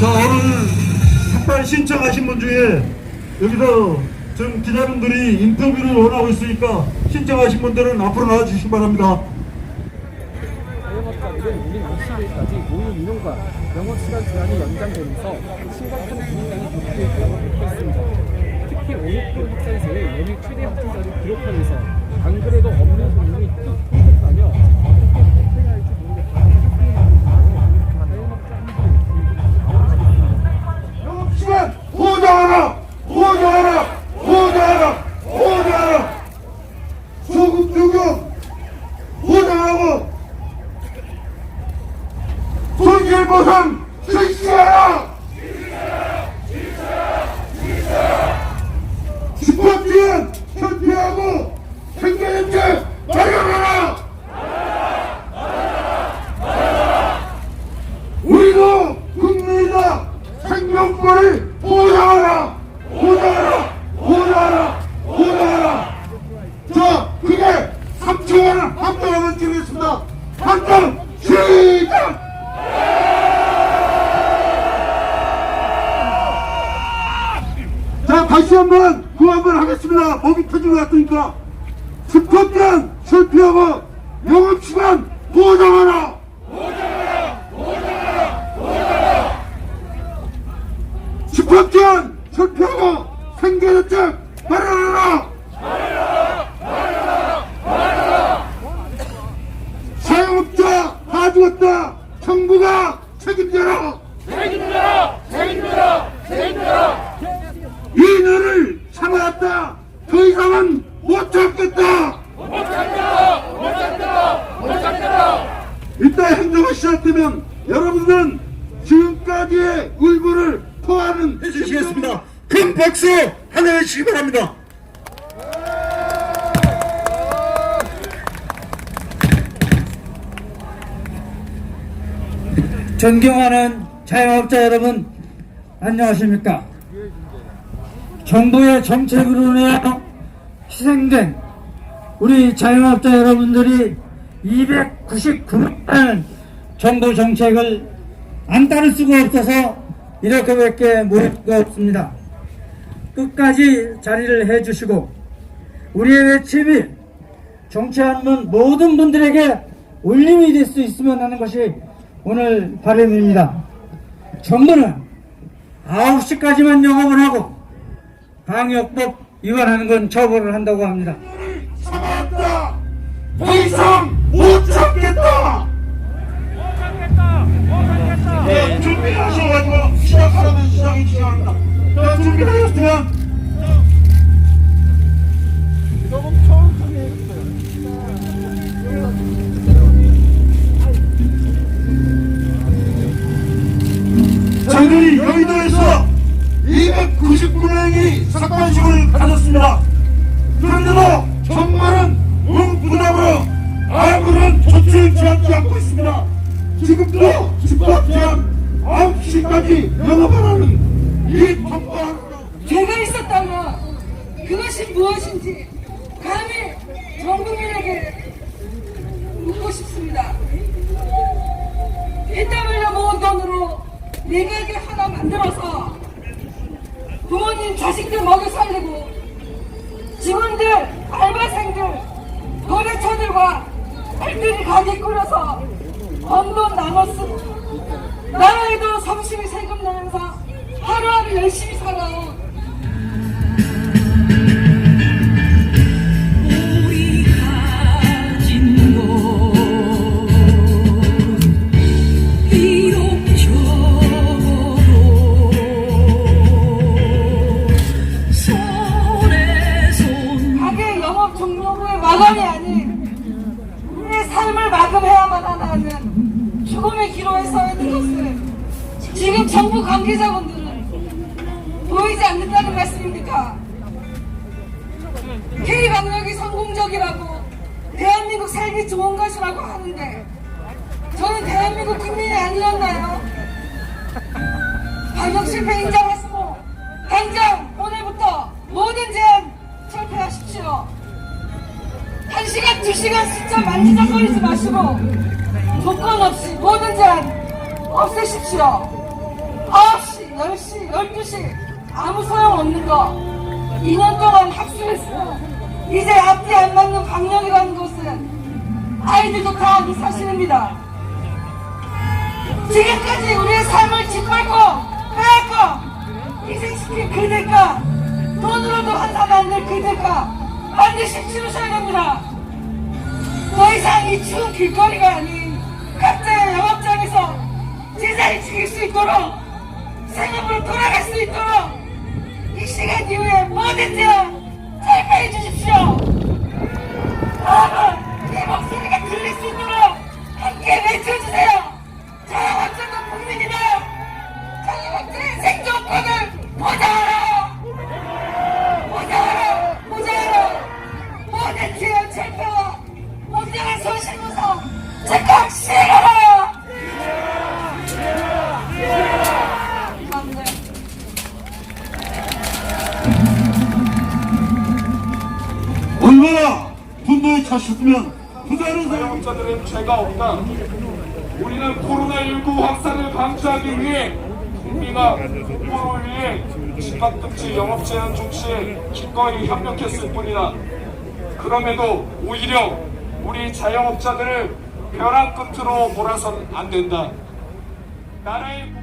자 오늘 삭발 신청하신 분 중에 여기서 지금 기자분들이 인터뷰를 원하고 있으니까 신청하신 분들은 앞으로 나와주시기 바랍니다. 자영업자들은 오는 20일까지 모임 인원과 영업시간 제한이 연장되면서 심각한 불이익이 급격하고 있습니다. 특히 오미크론 확산세의 연일 최대 확진자를 기록하면서 안 그래도 없는 손님이 손실보상 실시하라! 집합지원 철폐하고 생계정책 마련하라! 우리도 국민이다 생명권을 보장하라 보장하라 보장하라 보장하라 자 그게 3초간을 한동안은 드리겠습니다 한동 시작 자 다시 한번 그 한번 하겠습니다. 목이 터진 것 같으니까. 스포트는 실패하고 영업시간 보장하라! 집합지원 철폐하고 생계대책 마련하라! 사용업자 다 죽었다! 정부가 책임져라! 책임져라! 책임져라! 책임져라! 이 일을 참아왔다! 더 이상은 못 참겠다! 못 참겠다! 못 참겠다! 못 참겠다! 이따 행정을 시작되면 여러분들은 지금까지의 울분을 토하는 해주시겠습니다. 큰 박수 하나 해주시기 바랍니다. 존경하는 자영업자 여러분 안녕하십니까 정부의 정책으로 인하여 희생된 우리 자영업자 여러분들이 299만 정부 정책을 안 따를 수가 없어서 이렇게밖에 모일 수가 없습니다 끝까지 자리를 해주시고 우리의 외침이 정치하는 모든 분들에게 울림이 될 수 있으면 하는 것이 오늘 바람입니다. 정부는 9시까지만 영업을 하고 방역법 위반하는 건 처벌을 한다고 합니다. 더 이상 못 참겠다. 준비하셔가지고 시작하라면 시작이 시작합니다. 자, 준비하셨으면 조금 천천히 해주세요. 저희들이 여의도에서 299명이 삭발식을 가졌습니다. 그런데도 정말은 무부담으로 아무런 조치를 취하지 않고 있습니다. 지금도 집합 제한 9시까지 영업하라는 이 통과를 죄가 있었다면 그것이 무엇인지 감히 전 국민에게 묻고 싶습니다. 피땀 흘려 모은 돈으로 네 가게 하나 만들어서 부모님 자식들 먹여 살리고 직원들, 알바생들, 거래처들과 알뜰히 가게 꾸려서 번돈 나눴음 나라에도 성실히 세금 내면서 하루하루 열심히 살아온 서 있는 것을 지금 정부 관계자분들은 보이지 않는다는 말씀입니까? K방역이 성공적이라고 대한민국 살기 좋은 것이라고 하는데 저는 대한민국 국민이 아니었나요? 방역 실패 인정하시고 당장 오늘부터 모든 제한 철폐하십시오. 한 시간, 두 시간 숫자 만지작거리지 마시고 조건 없이 모든 제한 없애십시오. 9시, 10시, 12시 아무 소용 없는 거 2년 동안 학습했어. 이제 앞뒤 안 맞는 방역이라는 것은 아이들도 다 아는 사실입니다. 지금까지 우리의 삶을 짓밟고 빼앗고 희생시킨 그 대가 돈으로도 안될 그 대가 반드시 치르셔야 됩니다. 더 이상 이 추운 길 차셨으면 부자는 사람 자영업자들은 죄가 없다. 우리는 코로나19 확산을 방지하기 위해 국민과 홍보를 위해 집합금지 영업 제한 조치에 기꺼이 협력했을 뿐이다. 그럼에도 오히려 우리 자영업자들을 벼랑 끝으로 몰아선 안 된다. 나라의